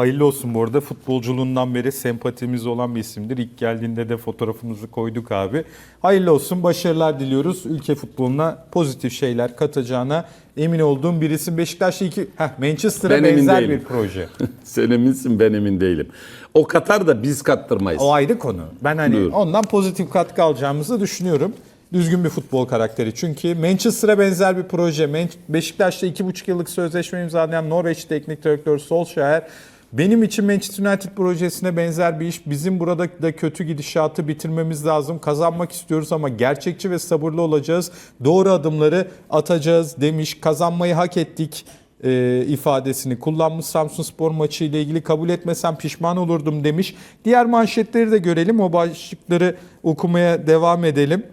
Hayırlı olsun bu arada. Futbolculuğundan beri sempatimiz olan bir isimdir. İlk geldiğinde de fotoğrafımızı koyduk abi. Hayırlı olsun. Başarılar diliyoruz. Ülke futboluna pozitif şeyler katacağına emin olduğum bir isim. Beşiktaş'ta iki... Heh, Manchester'a benzer değilim. bir proje. Sen eminsin ben emin değilim. O Katar da biz kattırmayız. O ayrı konu. Ben hani Buyur. ondan pozitif katkı alacağımızı düşünüyorum. Düzgün bir futbol karakteri. Çünkü Manchester'a benzer bir proje. Beşiktaş'ta 2,5 yıllık sözleşme imzalayan Norveç Teknik Direktörü Solskjaer benim için Manchester United projesine benzer bir iş. Bizim burada da kötü gidişatı bitirmemiz lazım. Kazanmak istiyoruz ama gerçekçi ve sabırlı olacağız. Doğru adımları atacağız demiş. Kazanmayı hak ettik e, ifadesini kullanmış Samsun Spor maçı ile ilgili kabul etmesem pişman olurdum demiş. Diğer manşetleri de görelim. O başlıkları okumaya devam edelim.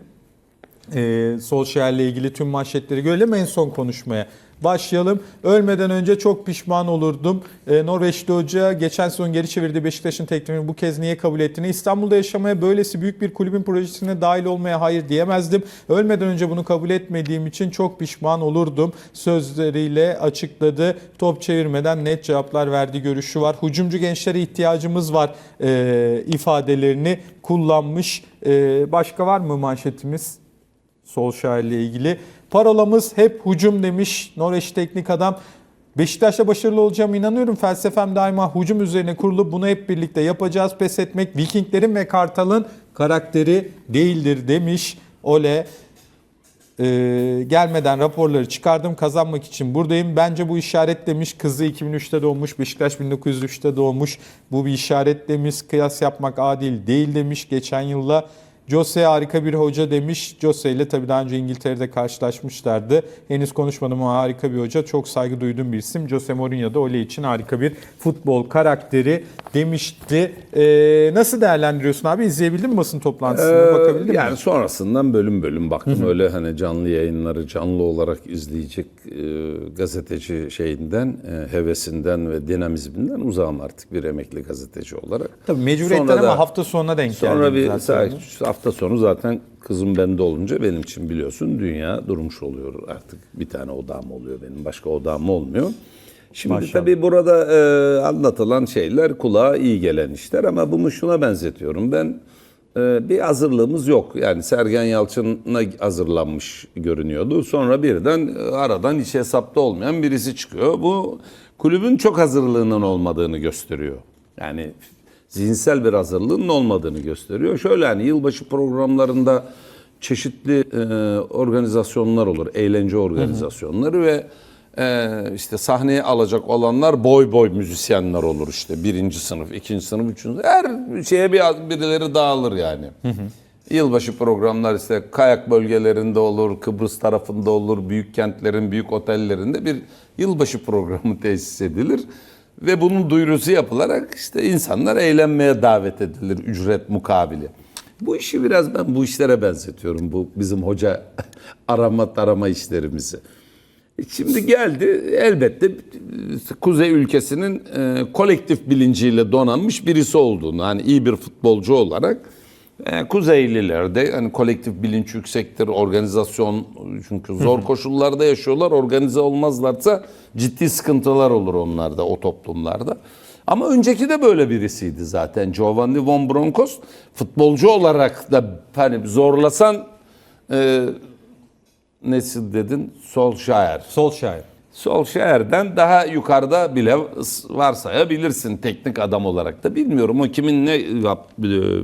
E, Solskjaer'le ilgili tüm manşetleri görelim. En son konuşmaya başlayalım. Ölmeden önce çok pişman olurdum. E, Norveçli Hoca geçen sezon geri çevirdiği Beşiktaş'ın teklifini bu kez niye kabul ettiğini, İstanbul'da yaşamaya böylesi büyük bir kulübün projesine dahil olmaya hayır diyemezdim. Ölmeden önce bunu kabul etmediğim için çok pişman olurdum. Sözleriyle açıkladı. Top çevirmeden net cevaplar verdiği görüşü var. Hucumcu gençlere ihtiyacımız var e, ifadelerini kullanmış. E, başka var mı manşetimiz? Solskjaer ile ilgili. Parolamız hep hücum demiş Norveç teknik adam. Beşiktaş'ta başarılı olacağıma inanıyorum. Felsefem daima hücum üzerine kurulu. Bunu hep birlikte yapacağız. Pes etmek Vikinglerin ve Kartal'ın karakteri değildir demiş. Ole ee, gelmeden raporları çıkardım kazanmak için buradayım. Bence bu işaret demiş. Kızı 2003'te doğmuş. Beşiktaş 1903'te doğmuş. Bu bir işaret demiş. Kıyas yapmak adil değil demiş geçen yılla. Jose harika bir hoca demiş. Jose ile tabii daha önce İngiltere'de karşılaşmışlardı. Henüz konuşmadım ama harika bir hoca. Çok saygı duyduğum bir isim. Jose Mourinho da Ole için harika bir futbol karakteri demişti. Ee, nasıl değerlendiriyorsun abi? İzleyebildin mi basın toplantısını? Ee, Bakabildin yani mi? sonrasından bölüm bölüm baktım. Öyle hani canlı yayınları canlı olarak izleyecek e, gazeteci şeyinden, e, hevesinden ve dinamizminden uzağım artık bir emekli gazeteci olarak. Tabii mecburiyetten Sonra da- ama hafta sonuna denk geldi. Sonra bir zaten. sa- hafta sonu zaten kızım bende olunca benim için biliyorsun dünya durmuş oluyor artık. Bir tane odam oluyor benim başka odam olmuyor. Şimdi Maşallah. tabii burada e, anlatılan şeyler kulağa iyi gelen işler ama bunu şuna benzetiyorum. Ben e, bir hazırlığımız yok. Yani Sergen Yalçın'a hazırlanmış görünüyordu. Sonra birden e, aradan hiç hesapta olmayan birisi çıkıyor. Bu kulübün çok hazırlığının olmadığını gösteriyor. Yani zihinsel bir hazırlığın olmadığını gösteriyor. Şöyle hani yılbaşı programlarında çeşitli e, organizasyonlar olur, eğlence organizasyonları ve e, işte sahneye alacak olanlar boy boy müzisyenler olur işte birinci sınıf, ikinci sınıf, üçüncü sınıf. Her şeye bir birileri dağılır yani. Yılbaşı programlar işte kayak bölgelerinde olur, Kıbrıs tarafında olur, büyük kentlerin, büyük otellerinde bir yılbaşı programı tesis edilir. Ve bunun duyurusu yapılarak işte insanlar eğlenmeye davet edilir ücret mukabili. Bu işi biraz ben bu işlere benzetiyorum. Bu bizim hoca arama tarama işlerimizi. Şimdi geldi elbette Kuzey ülkesinin e, kolektif bilinciyle donanmış birisi olduğunu hani iyi bir futbolcu olarak Kuzeylilerde hani kolektif bilinç yüksektir, organizasyon çünkü zor koşullarda yaşıyorlar. Organize olmazlarsa ciddi sıkıntılar olur onlarda, o toplumlarda. Ama önceki de böyle birisiydi zaten. Giovanni von Bronckhorst futbolcu olarak da hani zorlasan e, nesil dedin? Solskjaer. Solskjaer. Solskjaer'den daha yukarıda bile varsayabilirsin teknik adam olarak da. Bilmiyorum o kimin ne e,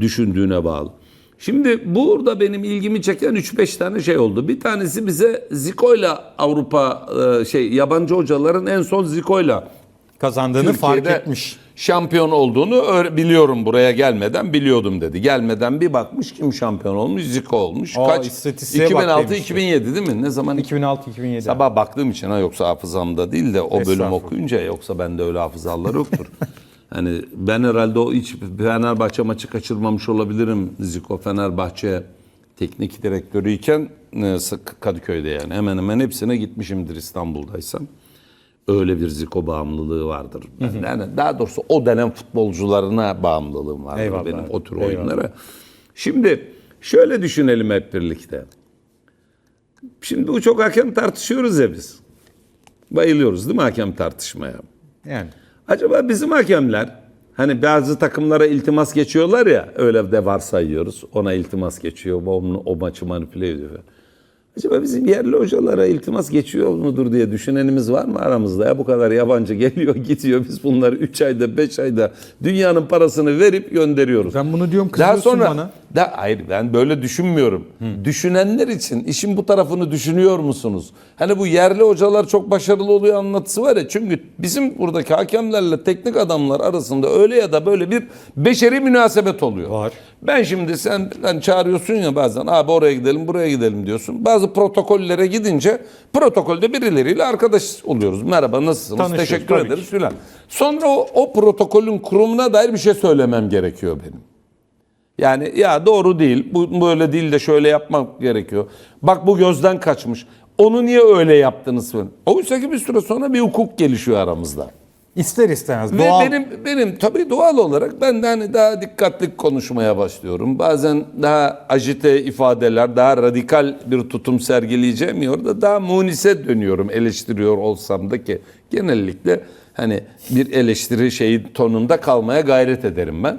düşündüğüne bağlı. Şimdi burada benim ilgimi çeken 3-5 tane şey oldu. Bir tanesi bize Zico'yla Avrupa e, şey yabancı hocaların en son Zico'yla Kazandığını fark Türkiye'de etmiş. şampiyon olduğunu biliyorum buraya gelmeden biliyordum dedi. Gelmeden bir bakmış kim şampiyon olmuş? Zico olmuş. Aa, Kaç? istatistiğe bak 2006 demişti. 2007 değil mi? Ne zaman? 2006-2007. Sabah baktığım için ha yoksa hafızamda değil de o bölüm okuyunca yoksa bende öyle hafızalar yoktur. hani ben herhalde o hiç Fenerbahçe maçı kaçırmamış olabilirim. Zico Fenerbahçe teknik direktörüyken e, Kadıköy'de yani hemen hemen hepsine gitmişimdir İstanbul'daysam. Öyle bir Zico bağımlılığı vardır. Ben yani daha doğrusu o dönem futbolcularına bağımlılığım vardır Eyvallah. benim o tür Eyvallah. oyunlara. Şimdi şöyle düşünelim hep birlikte. Şimdi bu çok hakem tartışıyoruz ya biz. Bayılıyoruz değil mi hakem tartışmaya? Yani. Acaba bizim hakemler hani bazı takımlara iltimas geçiyorlar ya öyle de varsayıyoruz. Ona iltimas geçiyor. O, o maçı manipüle ediyor. Acaba bizim yerli hocalara iltimas geçiyor mudur diye düşünenimiz var mı aramızda? Ya bu kadar yabancı geliyor gidiyor biz bunları 3 ayda 5 ayda dünyanın parasını verip gönderiyoruz. Ben bunu diyorum Daha kızıyorsun sonra bana. Da hayır ben böyle düşünmüyorum. Düşünenler için işin bu tarafını düşünüyor musunuz? Hani bu yerli hocalar çok başarılı oluyor anlatısı var ya. Çünkü bizim buradaki hakemlerle teknik adamlar arasında öyle ya da böyle bir beşeri münasebet oluyor. Var. Ben şimdi sen hani çağırıyorsun ya bazen abi oraya gidelim buraya gidelim diyorsun. Bazı protokollere gidince protokolde birileriyle arkadaş oluyoruz. Merhaba nasılsınız? Teşekkür ederiz filan. Sonra o, o protokolün kurumuna dair bir şey söylemem gerekiyor benim. Yani ya doğru değil, bu böyle değil de şöyle yapmak gerekiyor. Bak bu gözden kaçmış. Onu niye öyle yaptınız falan. Oysa ki bir süre sonra bir hukuk gelişiyor aramızda. İster istemez Ve doğal. benim benim tabii doğal olarak ben de hani daha dikkatli konuşmaya başlıyorum. Bazen daha ajite ifadeler, daha radikal bir tutum sergileyeceğim orada daha munise dönüyorum eleştiriyor olsam da ki genellikle hani bir eleştiri şeyi tonunda kalmaya gayret ederim ben.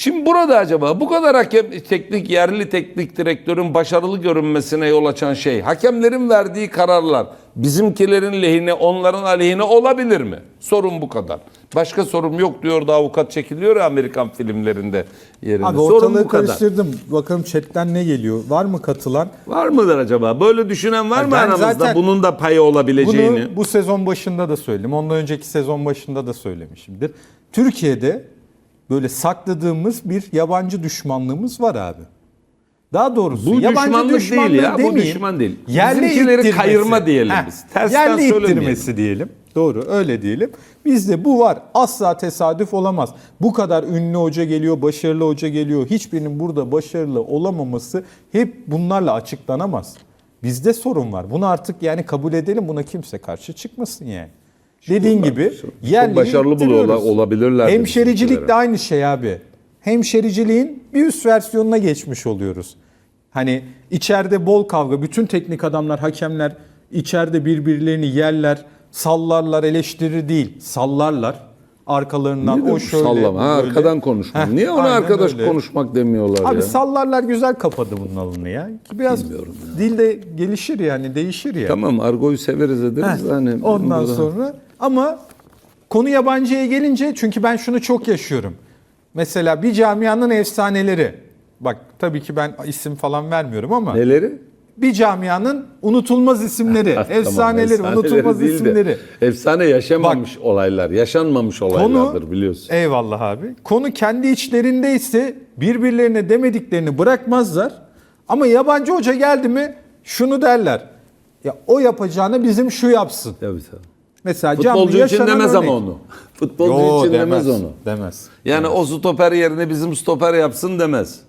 Şimdi burada acaba bu kadar hakem teknik yerli teknik direktörün başarılı görünmesine yol açan şey hakemlerin verdiği kararlar bizimkilerin lehine onların aleyhine olabilir mi? Sorun bu kadar. Başka sorum yok diyor da avukat çekiliyor ya Amerikan filmlerinde yerinde. Abi Sorun bu kadar. karıştırdım. Bakalım chatten ne geliyor? Var mı katılan? Var mıdır acaba? Böyle düşünen var Hayır, mı aramızda bunun da payı olabileceğini? Bunu bu sezon başında da söyledim. Ondan önceki sezon başında da söylemişimdir. Türkiye'de böyle sakladığımız bir yabancı düşmanlığımız var abi. Daha doğrusu Bu yabancı düşmanlık değil düşmanlığı ya, bu demeyeyim. düşman değil. Yerli ittirmesi. kayırma diyelim Heh, biz. Tersten yerli ittirmesi diyelim. Doğru öyle diyelim. Bizde bu var. Asla tesadüf olamaz. Bu kadar ünlü hoca geliyor, başarılı hoca geliyor. Hiçbirinin burada başarılı olamaması hep bunlarla açıklanamaz. Bizde sorun var. Bunu artık yani kabul edelim. Buna kimse karşı çıkmasın yani. Dediğin gibi yerliyi başarılı buluyorlar, olabilirler Hemşericilik de aynı şey abi. Hemşericiliğin bir üst versiyonuna geçmiş oluyoruz. Hani içeride bol kavga, bütün teknik adamlar, hakemler içeride birbirlerini yerler, sallarlar, eleştirir değil, sallarlar. Arkalarından Nedir o şöyle. sallama? Ha, böyle. arkadan konuşma. Heh, Niye ona arkadaş öyle. konuşmak demiyorlar Abi ya? sallarlar güzel kapadı bunun alını ya. Ki Biraz dil de gelişir yani değişir ya. Tamam argoyu severiz ederiz. Heh, hani Ondan burada- sonra ama konu yabancıya gelince çünkü ben şunu çok yaşıyorum. Mesela bir camianın efsaneleri. Bak tabii ki ben isim falan vermiyorum ama Neleri? Bir camianın unutulmaz isimleri, tamam, efsaneleri, unutulmaz değil de isimleri. Efsane yaşamamış olaylar, yaşanmamış olaylardır Konu biliyorsun. Eyvallah abi. Konu kendi içlerindeyse birbirlerine demediklerini bırakmazlar. Ama yabancı hoca geldi mi şunu derler. Ya o yapacağını bizim şu yapsın. Tabii tabii. Mesela Futbolcu için demez örnek. ama onu. Futbolcu Yo, için demez onu. Demez. Yani o stoper yerine bizim stoper yapsın demez.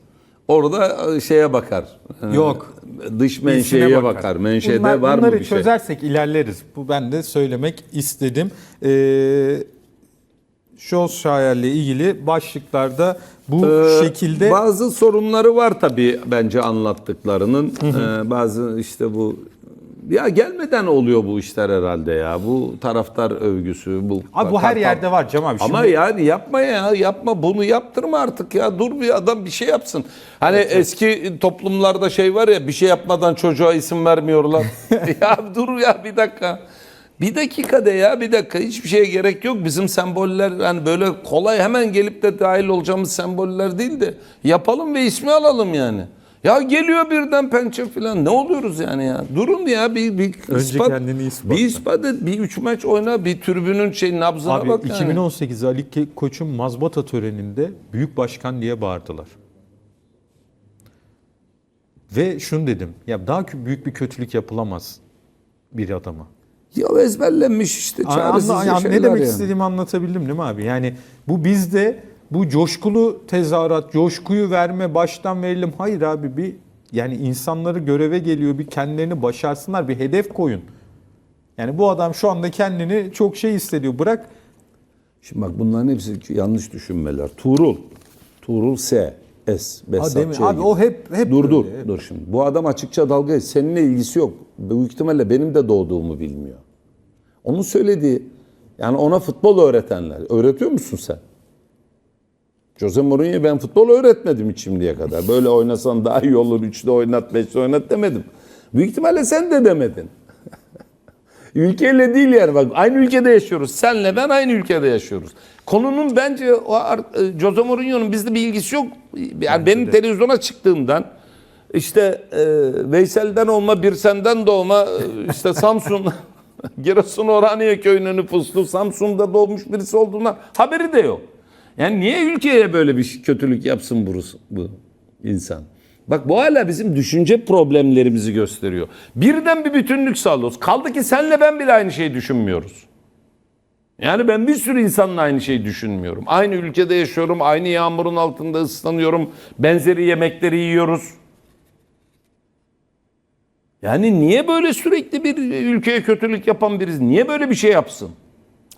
Orada e, şeye bakar. Yok. Dış menşeye bakar. Menşede Bunlar- var mı bunları bir şey? çözersek ilerleriz. Bu ben de söylemek istedim. Ee, Solskjaer'le ilgili başlıklarda bu Ee, şekilde Bazı sorunları var tabii bence anlattıklarının. Ee, bazı işte bu ya gelmeden oluyor bu işler herhalde ya. Bu taraftar övgüsü bu. Abi bu her yerde var Cem abi. Ama Şimdi- yani yapma ya yapma bunu yaptırma artık ya dur bir adam bir şey yapsın. Hani eski toplumlarda şey var ya bir şey yapmadan çocuğa isim vermiyorlar. ya dur ya bir dakika. Bir dakika de ya bir dakika hiçbir şeye gerek yok. Bizim semboller yani böyle kolay hemen gelip de dahil olacağımız semboller değil de yapalım ve ismi alalım yani. Ya geliyor birden pençe falan ne oluyoruz yani ya? Durun ya bir, bir Önce ispat, kendini ispat. Bir ispat et, bir üç maç oyna, bir tribünün şey nabzına Abi bak yani. 2018 Ali Koç'un mazbata töreninde büyük başkan diye bağırdılar. Ve şunu dedim. Ya daha büyük bir kötülük yapılamaz bir adama. Ya ezberlenmiş işte çaresizce Anla, ya şeyler ne demek yani. istediğimi anlatabildim değil mi abi? Yani bu bizde bu coşkulu tezahürat, coşkuyu verme, baştan verelim. Hayır abi bir yani insanları göreve geliyor bir kendilerini başarsınlar bir hedef koyun. Yani bu adam şu anda kendini çok şey hissediyor. Bırak Şimdi bak bunların hepsi yanlış düşünmeler. Tuğrul. Tuğrul S. S. Mi? Ç. Abi gibi. o hep- hep Dur böyle, dur hep. dur şimdi. Bu adam açıkça dalga geç. Seninle ilgisi yok. Büyük ihtimalle benim de doğduğumu bilmiyor. Onun söylediği Yani ona futbol öğretenler. Öğretiyor musun sen? Jose Mourinho ben futbol öğretmedim şimdiye kadar. Böyle oynasan daha iyi olur. Üçte oynat, beşte oynat demedim. Büyük ihtimalle sen de demedin. Ülkeyle değil yani bak aynı ülkede yaşıyoruz. Senle ben aynı ülkede yaşıyoruz. Konunun bence o e, Jose Mourinho'nun bizde bir ilgisi yok. Yani benim televizyona çıktığımdan işte e, Veysel'den olma, bir senden doğma e, işte Samsun Giresun Oraniye köyünün nüfuslu Samsun'da doğmuş birisi olduğundan haberi de yok. Yani niye ülkeye böyle bir kötülük yapsın burası, bu insan? Bak bu hala bizim düşünce problemlerimizi gösteriyor. Birden bir bütünlük sağlıyoruz. Kaldı ki senle ben bile aynı şeyi düşünmüyoruz. Yani ben bir sürü insanla aynı şeyi düşünmüyorum. Aynı ülkede yaşıyorum, aynı yağmurun altında ıslanıyorum, benzeri yemekleri yiyoruz. Yani niye böyle sürekli bir ülkeye kötülük yapan birisi, niye böyle bir şey yapsın?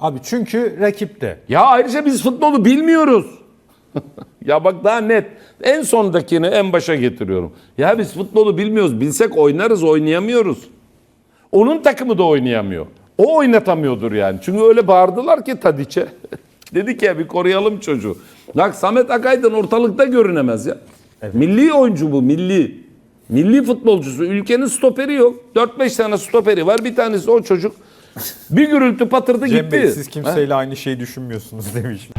Abi çünkü rakip de. Ya ayrıca biz futbolu bilmiyoruz. ya bak daha net. En sondakini en başa getiriyorum. Ya biz futbolu bilmiyoruz. Bilsek oynarız, oynayamıyoruz. Onun takımı da oynayamıyor. O oynatamıyordur yani. Çünkü öyle bağırdılar ki Tadiç'e. Dedik ya bir koruyalım çocuğu. Bak Samet Akaydın ortalıkta görünemez ya. Milli oyuncu bu, milli. Milli futbolcusu. Ülkenin stoperi yok. 4-5 tane stoperi var. Bir tanesi o çocuk. Bir gürültü patırdı Cem gitti. Bey siz kimseyle aynı şeyi düşünmüyorsunuz demiş.